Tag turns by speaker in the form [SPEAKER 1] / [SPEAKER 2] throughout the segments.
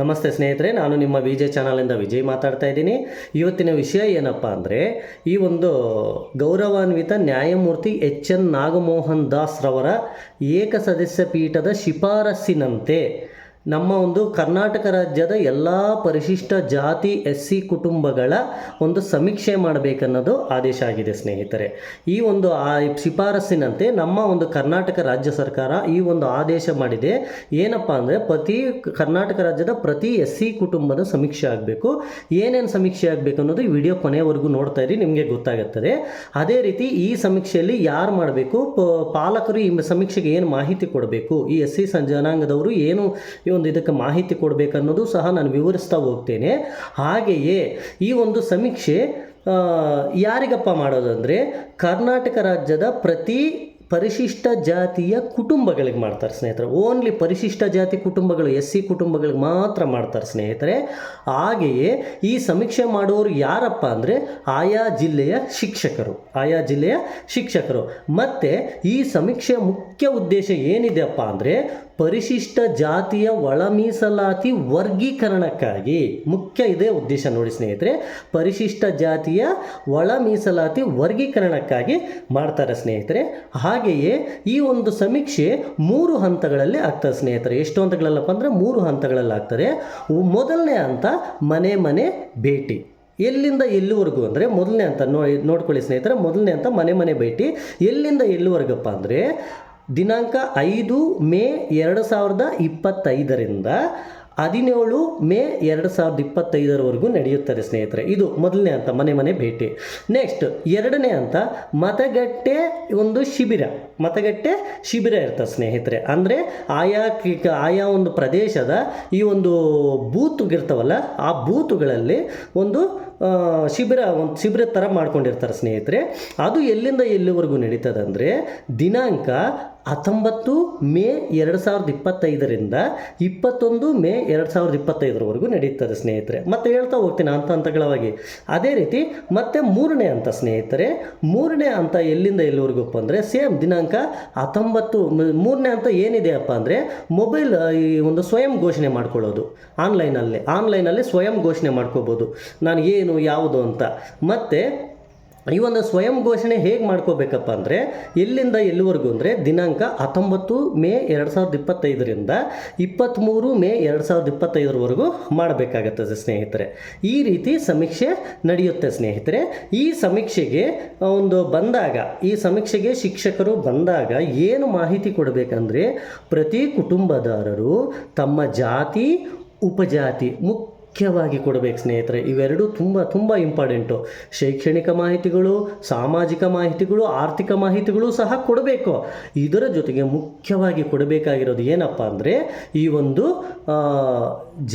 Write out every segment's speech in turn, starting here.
[SPEAKER 1] ನಮಸ್ತೆ ಸ್ನೇಹಿತರೆ, ನಾನು ನಿಮ್ಮ ವಿಜಯ್ ಚಾನಲಿಂದ ವಿಜಯ್ ಮಾತಾಡ್ತಾ ಇದ್ದೀನಿ. ಇವತ್ತಿನ ವಿಷಯ ಏನಪ್ಪ ಅಂದರೆ, ಈ ಒಂದು ಗೌರವಾನ್ವಿತ ನ್ಯಾಯಮೂರ್ತಿ ಎಚ್ ಎನ್ ನಾಗಮೋಹನ್ ದಾಸ್ ರವರ ಏಕಸದಸ್ಯ ಪೀಠದ ಶಿಫಾರಸ್ಸಿನಂತೆ ನಮ್ಮ ಒಂದು ಕರ್ನಾಟಕ ರಾಜ್ಯದ ಎಲ್ಲ ಪರಿಶಿಷ್ಟ ಜಾತಿ ಎಸ್ ಸಿ ಕುಟುಂಬಗಳ ಒಂದು ಸಮೀಕ್ಷೆ ಮಾಡಬೇಕನ್ನೋದು ಆದೇಶ ಆಗಿದೆ ಸ್ನೇಹಿತರೆ. ಈ ಒಂದು ಆ ಶಿಫಾರಸ್ಸಿನಂತೆ ನಮ್ಮ ಒಂದು ಕರ್ನಾಟಕ ರಾಜ್ಯ ಸರ್ಕಾರ ಈ ಒಂದು ಆದೇಶ ಮಾಡಿದೆ. ಏನಪ್ಪ ಅಂದರೆ ಪ್ರತಿ ಕರ್ನಾಟಕ ರಾಜ್ಯದ ಪ್ರತಿ ಎಸ್ ಸಿ ಕುಟುಂಬದ ಸಮೀಕ್ಷೆ ಆಗಬೇಕು. ಏನೇನು ಸಮೀಕ್ಷೆ ಆಗಬೇಕು ಅನ್ನೋದು ವಿಡಿಯೋ ಕೊನೆವರೆಗೂ ನೋಡ್ತಾ ಇರಿ, ನಿಮಗೆ ಗೊತ್ತಾಗುತ್ತದೆ. ಅದೇ ರೀತಿ ಈ ಸಮೀಕ್ಷೆಯಲ್ಲಿ ಯಾರು ಮಾಡಬೇಕು? ಪಾಲಕರು ಈ ಸಮೀಕ್ಷೆಗೆ ಏನು ಮಾಹಿತಿ ಕೊಡಬೇಕು? ಈ ಎಸ್ ಸಿ ಜನಾಂಗದವರು ಏನು ಒಂದು ಇದಕ್ಕೆ ಮಾಹಿತಿ ಕೊಡಬೇಕನ್ನೋದು ಸಹ ನಾನು ವಿವರಿಸ್ತಾ ಹೋಗ್ತೇನೆ. ಹಾಗೆಯೇ ಈ ಒಂದು ಸಮೀಕ್ಷೆ ಯಾರಿಗಪ್ಪ ಮಾಡೋದಂದರೆ ಕರ್ನಾಟಕ ರಾಜ್ಯದ ಪ್ರತಿ ಪರಿಶಿಷ್ಟ ಜಾತಿಯ ಕುಟುಂಬಗಳಿಗೆ ಮಾಡ್ತಾರೆ ಸ್ನೇಹಿತರೆ. ಓನ್ಲಿ ಪರಿಶಿಷ್ಟ ಜಾತಿ ಕುಟುಂಬಗಳು ಎಸ್ ಸಿ ಕುಟುಂಬಗಳಿಗೆ ಮಾತ್ರ ಮಾಡ್ತಾರೆ ಸ್ನೇಹಿತರೆ. ಹಾಗೆಯೇ ಈ ಸಮೀಕ್ಷೆ ಮಾಡೋರು ಯಾರಪ್ಪ ಅಂದರೆ ಆಯಾ ಜಿಲ್ಲೆಯ ಶಿಕ್ಷಕರು. ಆಯಾ ಜಿಲ್ಲೆಯ ಶಿಕ್ಷಕರು. ಮತ್ತು ಈ ಸಮೀಕ್ಷೆ ಮುಖ್ಯ ಉದ್ದೇಶ ಏನಿದೆಯಪ್ಪ ಅಂದರೆ ಪರಿಶಿಷ್ಟ ಜಾತಿಯ ಒಳ ಮೀಸಲಾತಿ ವರ್ಗೀಕರಣಕ್ಕಾಗಿ ಮುಖ್ಯ ಇದೇ ಉದ್ದೇಶ ನೋಡಿ ಸ್ನೇಹಿತರೆ. ಪರಿಶಿಷ್ಟ ಜಾತಿಯ ಒಳ ಮೀಸಲಾತಿ ವರ್ಗೀಕರಣಕ್ಕಾಗಿ ಮಾಡ್ತಾರೆ ಸ್ನೇಹಿತರೆ. ಹಾಗೆಯೇ ಈ ಒಂದು ಸಮೀಕ್ಷೆ ಮೂರು ಹಂತಗಳಲ್ಲಿ ಆಗ್ತದೆ ಸ್ನೇಹಿತರೆ. ಎಷ್ಟು ಹಂತಗಳಲ್ಲಪ್ಪ ಅಂದರೆ ಮೂರು ಹಂತಗಳಲ್ಲಿ ಆಗ್ತದೆ. ಮೊದಲನೇ ಹಂತ ಮನೆ ಮನೆ ಭೇಟಿ. ಎಲ್ಲಿಂದ ಎಲ್ಲಿವರೆಗೂ ಅಂದರೆ ಮೊದಲನೇ ಅಂತ ನೋ ನೋಡ್ಕೊಳ್ಳಿ ಸ್ನೇಹಿತರೆ. ಮೊದಲನೇ ಅಂತ ಮನೆ ಮನೆ ಭೇಟಿ. ಎಲ್ಲಿಂದ ಎಲ್ಲಿವರೆಗಪ್ಪ ಅಂದರೆ ದಿನಾಂಕ ಐದು ಮೇ ಎರಡು ಸಾವಿರದ ಇಪ್ಪತ್ತೈದರಿಂದ ಹದಿನೇಳು ಮೇ ಎರಡು ಸಾವಿರದ ಇಪ್ಪತ್ತೈದರವರೆಗೂ ನಡೆಯುತ್ತದೆ, ಸ್ನೇಹಿತರೆ. ಇದು ಮೊದಲನೇ ಹಂತ, ಮನೆ ಮನೆ ಭೇಟಿ. ನೆಕ್ಸ್ಟ್ ಎರಡನೇ ಹಂತ, ಮತಗಟ್ಟೆ ಒಂದು ಶಿಬಿರ. ಮತಗಟ್ಟೆ ಶಿಬಿರ ಇರ್ತದೆ, ಸ್ನೇಹಿತರೆ. ಅಂದರೆ ಆಯಾ ಆಯಾ ಒಂದು ಪ್ರದೇಶದ ಈ ಒಂದು ಬೂತ್ಗಿರ್ತವಲ್ಲ ಆ ಬೂತುಗಳಲ್ಲಿ ಒಂದು ಶಿಬಿರ ಒಂದು ಶಿಬಿರ ಥರ ಮಾಡ್ಕೊಂಡಿರ್ತಾರೆ, ಸ್ನೇಹಿತರೆ. ಅದು ಎಲ್ಲಿಂದ ಎಲ್ಲಿವರೆಗೂ ನಡೀತದೆ ಅಂದರೆ ದಿನಾಂಕ ಹತ್ತೊಂಬತ್ತು ಮೇ ಎರಡು ಸಾವಿರದ ಇಪ್ಪತ್ತೈದರಿಂದ ಇಪ್ಪತ್ತೊಂದು ಮೇ ಎರಡು ಸಾವಿರದ ಇಪ್ಪತ್ತೈದರವರೆಗೂ ನಡೆಯುತ್ತದೆ, ಸ್ನೇಹಿತರೆ. ಮತ್ತೆ ಹೇಳ್ತಾ ಹೋಗ್ತೀನಿ ಹಂತ ಹಂತಗಳವಾಗಿ. ಅದೇ ರೀತಿ ಮತ್ತೆ ಮೂರನೇ ಹಂತ, ಸ್ನೇಹಿತರೆ. ಮೂರನೇ ಹಂತ ಎಲ್ಲಿಂದ ಎಲ್ಲಿವರೆಗಪ್ಪ ಅಂದರೆ ಸೇಮ್ ದಿನಾಂಕ ಹತ್ತೊಂಬತ್ತು ಮೂರನೇ ಹಂತ ಏನಿದೆಯಪ್ಪ ಅಂದರೆ ಮೊಬೈಲ್, ಈ ಒಂದು ಸ್ವಯಂ ಘೋಷಣೆ ಮಾಡ್ಕೊಳ್ಳೋದು. ಆನ್ಲೈನಲ್ಲಿ ಆನ್ಲೈನಲ್ಲಿ ಸ್ವಯಂ ಘೋಷಣೆ ಮಾಡ್ಕೋಬೋದು. ನಾನು ಏನು, ಯಾವುದು ಅಂತ. ಮತ್ತು ಈ ಒಂದು ಸ್ವಯಂ ಘೋಷಣೆ ಹೇಗೆ ಮಾಡ್ಕೋಬೇಕಪ್ಪ ಅಂದರೆ ಎಲ್ಲಿಂದ ಎಲ್ಲಿವರೆಗೂ ಅಂದರೆ ದಿನಾಂಕ ಹತ್ತೊಂಬತ್ತು ಮೇ ಎರಡು ಸಾವಿರದ ಇಪ್ಪತ್ತೈದರಿಂದ ಇಪ್ಪತ್ತ್ಮೂರು ಮೇ ಎರಡು ಸಾವಿರದ ಇಪ್ಪತ್ತೈದರವರೆಗೂ ಮಾಡಬೇಕಾಗತ್ತದೆ ಸ್ನೇಹಿತರೆ. ಈ ರೀತಿ ಸಮೀಕ್ಷೆ ನಡೆಯುತ್ತೆ ಸ್ನೇಹಿತರೆ. ಈ ಸಮೀಕ್ಷೆಗೆ ಒಂದು ಬಂದಾಗ, ಈ ಸಮೀಕ್ಷೆಗೆ ಶಿಕ್ಷಕರು ಬಂದಾಗ ಏನು ಮಾಹಿತಿ ಕೊಡಬೇಕಂದ್ರೆ ಪ್ರತಿ ಕುಟುಂಬದಾರರು ತಮ್ಮ ಜಾತಿ, ಉಪಜಾತಿ ಮುಖ್ಯ ಮುಖ್ಯವಾಗಿ ಕೊಡಬೇಕು ಸ್ನೇಹಿತರೆ, ಇವೆರಡೂ ತುಂಬ ತುಂಬ ಇಂಪಾರ್ಟೆಂಟು ಶೈಕ್ಷಣಿಕ ಮಾಹಿತಿಗಳು, ಸಾಮಾಜಿಕ ಮಾಹಿತಿಗಳು, ಆರ್ಥಿಕ ಮಾಹಿತಿಗಳು ಸಹ ಕೊಡಬೇಕು. ಇದರ ಜೊತೆಗೆ ಮುಖ್ಯವಾಗಿ ಕೊಡಬೇಕಾಗಿರೋದು ಏನಪ್ಪ ಅಂದರೆ, ಈ ಒಂದು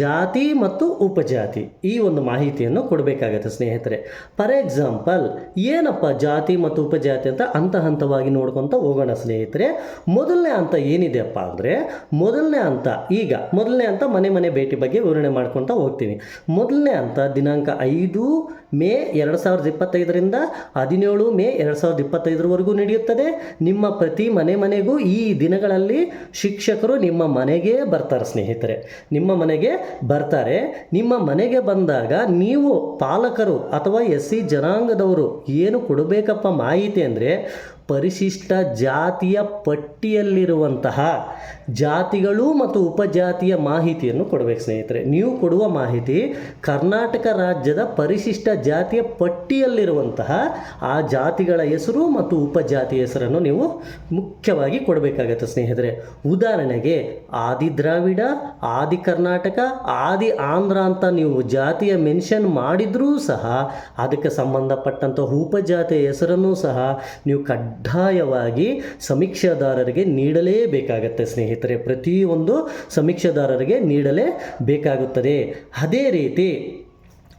[SPEAKER 1] ಜಾತಿ ಮತ್ತು ಉಪಜಾತಿ ಈ ಒಂದು ಮಾಹಿತಿಯನ್ನು ಕೊಡಬೇಕಾಗತ್ತೆ ಸ್ನೇಹಿತರೆ. ಫಾರ್ ಎಕ್ಸಾಂಪಲ್ ಏನಪ್ಪ ಜಾತಿ ಮತ್ತು ಉಪಜಾತಿ ಅಂತ ಹಂತ ಹಂತವಾಗಿ ನೋಡ್ಕೊತ ಹೋಗೋಣ ಸ್ನೇಹಿತರೆ. ಮೊದಲನೇ ಹಂತ ಏನಿದೆಯಪ್ಪ ಅಂದರೆ, ಮೊದಲನೇ ಹಂತ ಈಗ, ಮೊದಲನೇ ಹಂತ ಮನೆ ಮನೆ, ಭೇಟಿ ಬಗ್ಗೆ ವಿವರಣೆ ಮಾಡ್ಕೊತ ಹೋಗ್ತೀನಿ ಮೊದಲನೇ ಹಂತ ದಿನಾಂಕ ಐದು ಮೇ ಎರಡು ಸಾವಿರದ ಇಪ್ಪತ್ತೈದರಿಂದ ಹದಿನೇಳು ಮೇ ಎರಡು ಸಾವಿರದ ಇಪ್ಪತ್ತೈದರವರೆಗೂ ನಡೆಯುತ್ತದೆ. ನಿಮ್ಮ ಪ್ರತಿ ಮನೆ ಮನೆಗೂ ಈ ದಿನಗಳಲ್ಲಿ ಶಿಕ್ಷಕರು ನಿಮ್ಮ ಮನೆಗೆ ಬರ್ತಾರೆ, ಸ್ನೇಹಿತರೆ. ನಿಮ್ಮ ಮನೆಗೆ ಬರ್ತಾರೆ. ನಿಮ್ಮ ಮನೆಗೆ ಬಂದಾಗ ನೀವು ಪಾಲಕರು ಅಥವಾ ಎಸ್ ಸಿ ಜನಾಂಗದವರು ಏನು ಕೊಡಬೇಕಪ್ಪ ಮಾಹಿತಿ ಅಂದರೆ ಪರಿಶಿಷ್ಟ ಜಾತಿಯ ಪಟ್ಟಿಯಲ್ಲಿರುವಂತಹ ಜಾತಿಗಳು ಮತ್ತು ಉಪಜಾತಿಯ ಮಾಹಿತಿಯನ್ನು ಕೊಡಬೇಕು, ಸ್ನೇಹಿತರೆ. ನೀವು ಕೊಡುವ ಮಾಹಿತಿ ಕರ್ನಾಟಕ ರಾಜ್ಯದ ಪರಿಶಿಷ್ಟ ಜಾತಿಯ ಪಟ್ಟಿಯಲ್ಲಿರುವಂತಹ ಆ ಜಾತಿಗಳ ಹೆಸರು ಮತ್ತು ಉಪಜಾತಿ ಹೆಸರನ್ನು ನೀವು ಮುಖ್ಯವಾಗಿ ಕೊಡಬೇಕಾಗತ್ತೆ ಸ್ನೇಹಿತರೆ. ಉದಾಹರಣೆಗೆ ಆದಿ ದ್ರಾವಿಡ, ಆದಿ ಕರ್ನಾಟಕ, ಆದಿ ಆಂಧ್ರ ಅಂತ ನೀವು ಜಾತಿಯ ಮೆನ್ಷನ್ ಮಾಡಿದರೂ ಸಹ, ಅದಕ್ಕೆ ಸಂಬಂಧಪಟ್ಟಂಥ ಉಪಜಾತಿಯ ಹೆಸರನ್ನು ಸಹ ನೀವು ಕಡ್ಡಾಯವಾಗಿ ಸಮೀಕ್ಷಾದಾರರಿಗೆ ನೀಡಲೇಬೇಕಾಗತ್ತೆ ಸ್ನೇಹಿತರೆ. ಪ್ರತಿಯೊಂದು ಸಮೀಕ್ಷಾದಾರರಿಗೆ ನೀಡಲೇಬೇಕಾಗುತ್ತದೆ ಅದೇ ರೀತಿ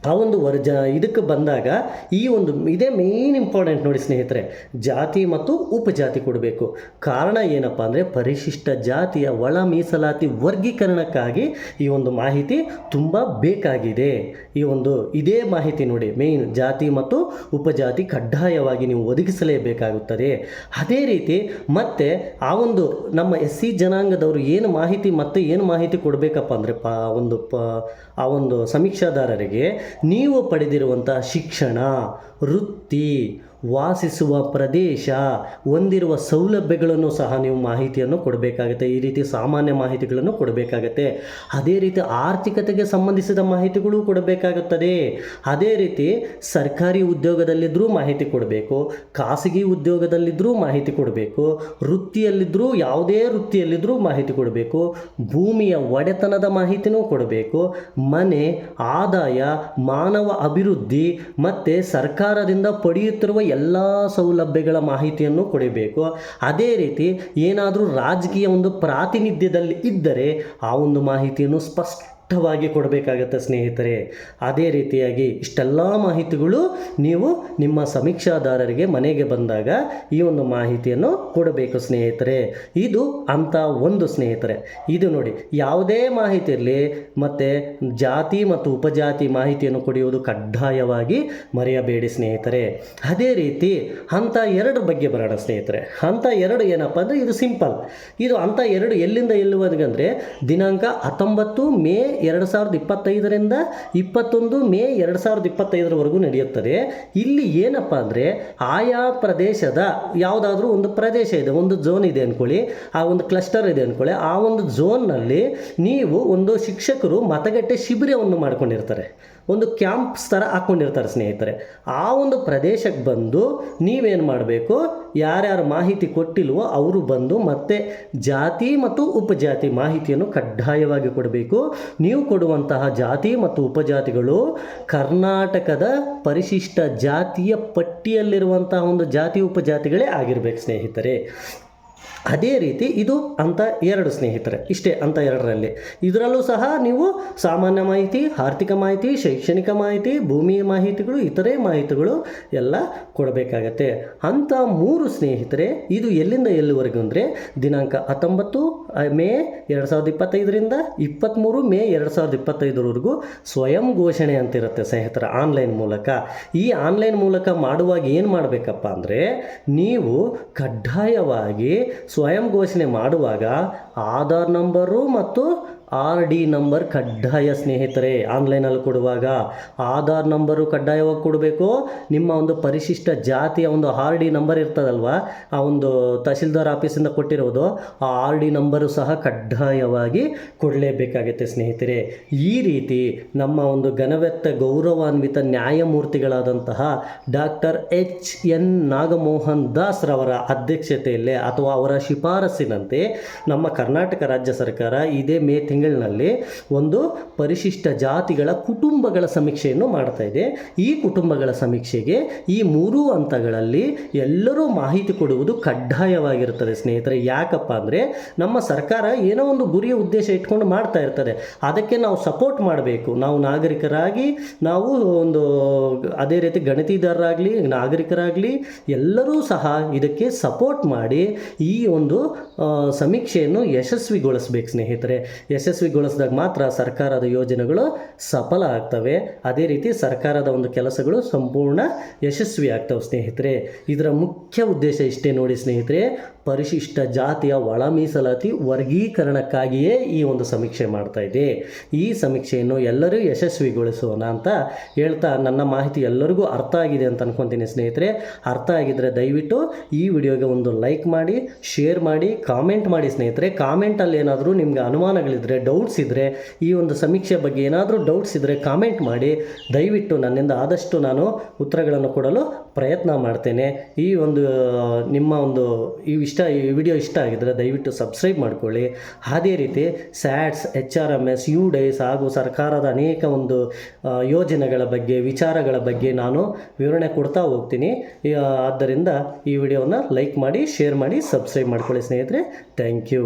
[SPEAKER 1] ಆ ಒಂದು ವರ್ಜ ಇದಕ್ಕೆ ಬಂದಾಗ ಈ ಒಂದು ಇದೇ ಮೇನ್ ಇಂಪಾರ್ಟೆಂಟ್ ನೋಡಿ ಸ್ನೇಹಿತರೆ, ಜಾತಿ ಮತ್ತು ಉಪಜಾತಿ ಕೊಡಬೇಕು. ಕಾರಣ ಏನಪ್ಪ ಅಂದರೆ ಪರಿಶಿಷ್ಟ ಜಾತಿಯ ಒಳ ಮೀಸಲಾತಿ ವರ್ಗೀಕರಣಕ್ಕಾಗಿ ಈ ಒಂದು ಮಾಹಿತಿ ತುಂಬ ಬೇಕಾಗಿದೆ. ಈ ಒಂದು ಇದೇ ಮಾಹಿತಿ ನೋಡಿ ಮೇನ್ ಜಾತಿ ಮತ್ತು ಉಪಜಾತಿ ಕಡ್ಡಾಯವಾಗಿ ನೀವು ಒದಗಿಸಲೇಬೇಕಾಗುತ್ತದೆ. ಅದೇ ರೀತಿ ಮತ್ತೆ ಆ ಒಂದು ನಮ್ಮ ಎಸ್ ಸಿ ಜನಾಂಗದವರು ಏನು ಮಾಹಿತಿ ಮತ್ತೆ ಏನು ಮಾಹಿತಿ ಕೊಡಬೇಕಪ್ಪ ಅಂದರೆ ಪ ಒಂದು ಪ ಆ ಒಂದು ಸಮೀಕ್ಷಾದಾರರಿಗೆ ನೀವು ಪಡೆದಿರುವಂಥ ಶಿಕ್ಷಣ ವೃತ್ತಿ ವಾಸಿಸುವ ಪ್ರದೇಶ, ಹೊಂದಿರುವ ಸೌಲಭ್ಯಗಳನ್ನು ಸಹ ನೀವು ಮಾಹಿತಿಯನ್ನು ಕೊಡಬೇಕಾಗುತ್ತೆ. ಈ ರೀತಿ ಸಾಮಾನ್ಯ ಮಾಹಿತಿಗಳನ್ನು ಕೊಡಬೇಕಾಗತ್ತೆ. ಅದೇ ರೀತಿ ಆರ್ಥಿಕತೆಗೆ ಸಂಬಂಧಿಸಿದ ಮಾಹಿತಿಗಳು ಕೊಡಬೇಕಾಗುತ್ತದೆ. ಅದೇ ರೀತಿ ಸರ್ಕಾರಿ ಉದ್ಯೋಗದಲ್ಲಿದ್ದರೂ ಮಾಹಿತಿ ಕೊಡಬೇಕು, ಖಾಸಗಿ ಉದ್ಯೋಗದಲ್ಲಿದ್ದರೂ ಮಾಹಿತಿ ಕೊಡಬೇಕು ವೃತ್ತಿಯಲ್ಲಿದ್ದರೂ ಯಾವುದೇ ವೃತ್ತಿಯಲ್ಲಿದ್ದರೂ ಮಾಹಿತಿ ಕೊಡಬೇಕು, ಭೂಮಿಯ ಒಡೆತನದ ಮಾಹಿತಿನೂ ಕೊಡಬೇಕು, ಮನೆ, ಆದಾಯ, ಮಾನವ ಅಭಿವೃದ್ಧಿ ಮತ್ತು ಸರ್ಕಾರದಿಂದ ಪಡೆಯುತ್ತಿರುವ ಎಲ್ಲ ಸೌಲಭ್ಯಗಳ ಮಾಹಿತಿಯನ್ನು ಕೊಡಬೇಕು. ಅದೇ ರೀತಿ ಏನಾದರೂ ರಾಜಕೀಯ ಒಂದು ಪ್ರಾತಿನಿಧ್ಯದಲ್ಲಿ ಇದ್ದರೆ ಆ ಒಂದು ಮಾಹಿತಿಯನ್ನು ಸ್ಪಷ್ಟವಾಗಿ ಕೊಡಬೇಕಾಗತ್ತೆ ಸ್ನೇಹಿತರೆ. ಅದೇ ರೀತಿಯಾಗಿ ಇಷ್ಟೆಲ್ಲ ಮಾಹಿತಿಗಳು ನೀವು ನಿಮ್ಮ ಸಮೀಕ್ಷಾದಾರರಿಗೆ ಮನೆಗೆ ಬಂದಾಗ ಈ ಒಂದು ಮಾಹಿತಿಯನ್ನು ಕೊಡಬೇಕು ಸ್ನೇಹಿತರೆ. ಇದು ಅಂತ ಒಂದು ಸ್ನೇಹಿತರೆ. ಇದು ನೋಡಿ, ಯಾವುದೇ ಮಾಹಿತಿ ಇರಲಿ, ಮತ್ತು ಜಾತಿ ಮತ್ತು ಉಪಜಾತಿ ಮಾಹಿತಿಯನ್ನು ಕೊಡುವುದು ಕಡ್ಡಾಯವಾಗಿ ಮರೆಯಬೇಡಿ ಸ್ನೇಹಿತರೆ. ಅದೇ ರೀತಿ ಹಂತ ಎರಡು ಬಗ್ಗೆ ಬರೋಣ ಸ್ನೇಹಿತರೆ. ಹಂತ ಎರಡು ಏನಪ್ಪ ಅಂದರೆ ಇದು ಸಿಂಪಲ್. ಇದು ಹಂತ ಎರಡು ಎಲ್ಲಿಂದ ಎಲ್ಲಿವರೆಗೆ ದಿನಾಂಕ ಹತ್ತೊಂಬತ್ತು ಮೇ ಎರಡು ಸಾವಿರದ ಇಪ್ಪತ್ತೈದರಿಂದ ಇಪ್ಪತ್ತೊಂದು ಮೇ ಎರಡು ಸಾವಿರದ ಇಪ್ಪತ್ತೈದರವರೆಗೂ ನಡೆಯುತ್ತದೆ. ಇಲ್ಲಿ ಏನಪ್ಪ ಅಂದರೆ ಆಯಾ ಪ್ರದೇಶದ ಯಾವುದಾದ್ರೂ ಒಂದು ಪ್ರದೇಶ ಇದೆ, ಒಂದು ಝೋನ್ ಇದೆ ಅಂದ್ಕೊಳ್ಳಿ ಆ ಒಂದು ಕ್ಲಸ್ಟರ್ ಇದೆ ಅಂದ್ಕೊಳ್ಳಿ ಆ ಒಂದು ಝೋನ್ನಲ್ಲಿ ನೀವು ಒಂದು ಶಿಕ್ಷಕರು ಮತಗಟ್ಟೆ ಶಿಬಿರವನ್ನು ಮಾಡ್ಕೊಂಡಿರ್ತಾರೆ, ಒಂದು ಕ್ಯಾಂಪ್ಸ್ ಥರ ಹಾಕ್ಕೊಂಡಿರ್ತಾರೆ ಸ್ನೇಹಿತರೆ. ಆ ಒಂದು ಪ್ರದೇಶಕ್ಕೆ ಬಂದು ನೀವೇನು ಮಾಡಬೇಕು, ಯಾರ್ಯಾರು ಮಾಹಿತಿ ಕೊಟ್ಟಿಲ್ವೋ ಅವರು ಬಂದು ಮತ್ತೆ ಜಾತಿ ಮತ್ತು ಉಪಜಾತಿ ಮಾಹಿತಿಯನ್ನು ಕಡ್ಡಾಯವಾಗಿ ಕೊಡಬೇಕು. ನೀವು ಕೊಡುವಂತಹ ಜಾತಿ ಮತ್ತು ಉಪಜಾತಿಗಳು ಕರ್ನಾಟಕದ ಪರಿಶಿಷ್ಟ ಜಾತಿಯ ಪಟ್ಟಿಯಲ್ಲಿರುವಂತಹ ಒಂದು ಜಾತಿ ಉಪಜಾತಿಗಳೇ ಆಗಿರ್ಬೇಕು ಸ್ನೇಹಿತರೆ. ಅದೇ ರೀತಿ ಇದು ಅಂತ ಎರಡು ಸ್ನೇಹಿತರೆ, ಇಷ್ಟೇ ಅಂತ ಎರಡರಲ್ಲಿ. ಇದರಲ್ಲೂ ಸಹ ನೀವು ಸಾಮಾನ್ಯ ಮಾಹಿತಿ, ಆರ್ಥಿಕ ಮಾಹಿತಿ, ಶೈಕ್ಷಣಿಕ ಮಾಹಿತಿ ಭೂಮಿಯ ಮಾಹಿತಿಗಳು, ಇತರೆ ಮಾಹಿತಿಗಳು ಎಲ್ಲ ಕೊಡಬೇಕಾಗತ್ತೆ. ಅಂತ ಮೂರು ಸ್ನೇಹಿತರೆ, ಇದು ಎಲ್ಲಿಂದ ಎಲ್ಲಿವರೆಗೂ ಅಂದರೆ ದಿನಾಂಕ ಹತ್ತೊಂಬತ್ತು ಮೇ ಎರಡು ಸಾವಿರದ ಇಪ್ಪತ್ತೈದರಿಂದ ಇಪ್ಪತ್ತ್ಮೂರು ಮೇ ಎರಡು ಸಾವಿರದ ಇಪ್ಪತ್ತೈದರವರೆಗೂ ಸ್ವಯಂ ಘೋಷಣೆ ಅಂತಿರುತ್ತೆ ಸ್ನೇಹಿತರ, ಆನ್ಲೈನ್ ಮೂಲಕ. ಈ ಆನ್ಲೈನ್ ಮೂಲಕ ಮಾಡುವಾಗ ಏನು ಮಾಡಬೇಕಪ್ಪ ಅಂದರೆ, ನೀವು ಕಡ್ಡಾಯವಾಗಿ ಸ್ವಯಂ ಘೋಷಣೆ ಮಾಡುವಾಗ ಆಧಾರ್ ನಂಬರು ಮತ್ತು ಆರ್ ಡಿ ನಂಬರ್ ಕಡ್ಡಾಯ ಸ್ನೇಹಿತರೆ, ಆನ್ಲೈನಲ್ಲಿ ಕೊಡುವಾಗ ಆಧಾರ್ ನಂಬರು ಕಡ್ಡಾಯವಾಗಿ ಕೊಡಬೇಕು. ನಿಮ್ಮ ಒಂದು ಪರಿಶಿಷ್ಟ ಜಾತಿಯ ಒಂದು ಆರ್ ಡಿ ನಂಬರ್ ಇರ್ತದಲ್ವ, ಆ ಒಂದು ತಹಸೀಲ್ದಾರ್ ಆಫೀಸಿಂದ ಕೊಟ್ಟಿರೋದು, ಆ ಆರ್ ಡಿ ನಂಬರು ಸಹ ಕಡ್ಡಾಯವಾಗಿ ಕೊಡಲೇಬೇಕಾಗುತ್ತೆ ಸ್ನೇಹಿತರೆ. ಈ ರೀತಿ ನಮ್ಮ ಒಂದು ಘನವೆತ್ತ ಗೌರವಾನ್ವಿತ ನ್ಯಾಯಮೂರ್ತಿಗಳಾದಂತಹ doctor H N Nagamohan Das ರವರ ಅಧ್ಯಕ್ಷತೆಯಲ್ಲೇ ಅಥವಾ ಅವರ ಶಿಫಾರಸ್ಸಿನಂತೆ ನಮ್ಮ ಕರ್ನಾಟಕ ರಾಜ್ಯ ಸರ್ಕಾರ ಇದೇ ಮೇ ತಿಂಗಳಿನಲ್ಲಿ ಒಂದು ಪರಿಶಿಷ್ಟ ಜಾತಿಗಳ ಕುಟುಂಬಗಳ ಸಮೀಕ್ಷೆಯನ್ನು ಮಾಡ್ತಾ ಇದೆ. ಈ ಕುಟುಂಬಗಳ ಸಮೀಕ್ಷೆಗೆ ಈ ಮೂರೂ ಹಂತಗಳಲ್ಲಿ ಎಲ್ಲರೂ ಮಾಹಿತಿ ಕೊಡುವುದು ಕಡ್ಡಾಯವಾಗಿರುತ್ತದೆ ಸ್ನೇಹಿತರೆ. ಯಾಕಪ್ಪ ಅಂದರೆ ನಮ್ಮ ಸರ್ಕಾರ ಏನೋ ಒಂದು ಗುರಿಯ ಉದ್ದೇಶ ಇಟ್ಕೊಂಡು ಮಾಡ್ತಾ ಇರ್ತದೆ. ಅದಕ್ಕೆ ನಾವು ಸಪೋರ್ಟ್ ಮಾಡಬೇಕು. ನಾವು ನಾಗರಿಕರಾಗಿ, ನಾವು ಒಂದು ಅದೇ ರೀತಿ ಗಣತಿದಾರರಾಗಲಿ, ನಾಗರಿಕರಾಗಲಿ ಎಲ್ಲರೂ ಸಹ ಇದಕ್ಕೆ ಸಪೋರ್ಟ್ ಮಾಡಿ ಈ ಒಂದು ಸಮೀಕ್ಷೆಯನ್ನು ಯಶಸ್ವಿಗೊಳಿಸ್ಬೇಕು ಸ್ನೇಹಿತರೆ. ಯಶಸ್ವಿಗೊಳಿಸಿದಾಗ ಮಾತ್ರ ಸರ್ಕಾರದ ಯೋಜನೆಗಳು ಸಫಲ ಆಗ್ತವೆ. ಅದೇ ರೀತಿ ಸರ್ಕಾರದ ಒಂದು ಕೆಲಸಗಳು ಸಂಪೂರ್ಣ ಯಶಸ್ವಿ ಆಗ್ತವೆ ಸ್ನೇಹಿತರೆ. ಇದರ ಮುಖ್ಯ ಉದ್ದೇಶ ಇಷ್ಟೇ ನೋಡಿ ಸ್ನೇಹಿತರೆ, ಪರಿಶಿಷ್ಟ ಜಾತಿಯ ಒಳ ಮೀಸಲಾತಿ ವರ್ಗೀಕರಣಕ್ಕಾಗಿಯೇ ಈ ಒಂದು ಸಮೀಕ್ಷೆ ಮಾಡ್ತಾ ಇದೆ. ಈ ಸಮೀಕ್ಷೆಯನ್ನು ಎಲ್ಲರೂ ಯಶಸ್ವಿಗೊಳಿಸೋಣ ಅಂತ ಹೇಳ್ತಾ ನನ್ನ ಮಾಹಿತಿ ಎಲ್ಲರಿಗೂ ಅರ್ಥ ಆಗಿದೆ ಅಂತ ಅನ್ಕೊತೀನಿ ಸ್ನೇಹಿತರೆ. ಅರ್ಥ ಆಗಿದ್ರೆ ದಯವಿಟ್ಟು ಈ ವಿಡಿಯೋಗೆ ಒಂದು ಲೈಕ್ ಮಾಡಿ, ಶೇರ್ ಮಾಡಿ, ಕಾಮೆಂಟ್ ಮಾಡಿ ಸ್ನೇಹಿತರೆ. ಕಾಮೆಂಟಲ್ಲಿ ಏನಾದರೂ ನಿಮಗೆ ಅನುಮಾನಗಳಿದ್ದರೆ ಡೌಟ್ಸ್ ಇದ್ದರೆ ಈ ಒಂದು ಸಮೀಕ್ಷೆ ಬಗ್ಗೆ ಏನಾದರೂ ಡೌಟ್ಸ್ ಇದ್ದರೆ ಕಾಮೆಂಟ್ ಮಾಡಿ. ದಯವಿಟ್ಟು ನನ್ನಿಂದ ಆದಷ್ಟು ನಾನು ಉತ್ತರಗಳನ್ನು ಕೊಡಲು ಪ್ರಯತ್ನ ಮಾಡ್ತೇನೆ. ಈ ಒಂದು, ನಿಮ್ಮ ಒಂದು ಈ ಇಷ್ಟ, ಈ ವಿಡಿಯೋ ಇಷ್ಟ ಆಗಿದ್ದರೆ ದಯವಿಟ್ಟು ಸಬ್ಸ್ಕ್ರೈಬ್ ಮಾಡ್ಕೊಳ್ಳಿ. ಅದೇ ರೀತಿ SATS H R M S U DISE ಹಾಗೂ ಸರ್ಕಾರದ ಅನೇಕ ಒಂದು ಯೋಜನೆಗಳ ಬಗ್ಗೆ, ವಿಚಾರಗಳ ಬಗ್ಗೆ ನಾನು ವಿವರಣೆ ಕೊಡ್ತಾ ಹೋಗ್ತೀನಿ. ಆದ್ದರಿಂದ ಈ ವಿಡಿಯೋನ ಲೈಕ್ ಮಾಡಿ ಶೇರ್ ಮಾಡಿ ಸಬ್ಸ್ಕ್ರೈಬ್ ಮಾಡ್ಕೊಳ್ಳಿ ಸ್ನೇಹಿತರೆ. Thank you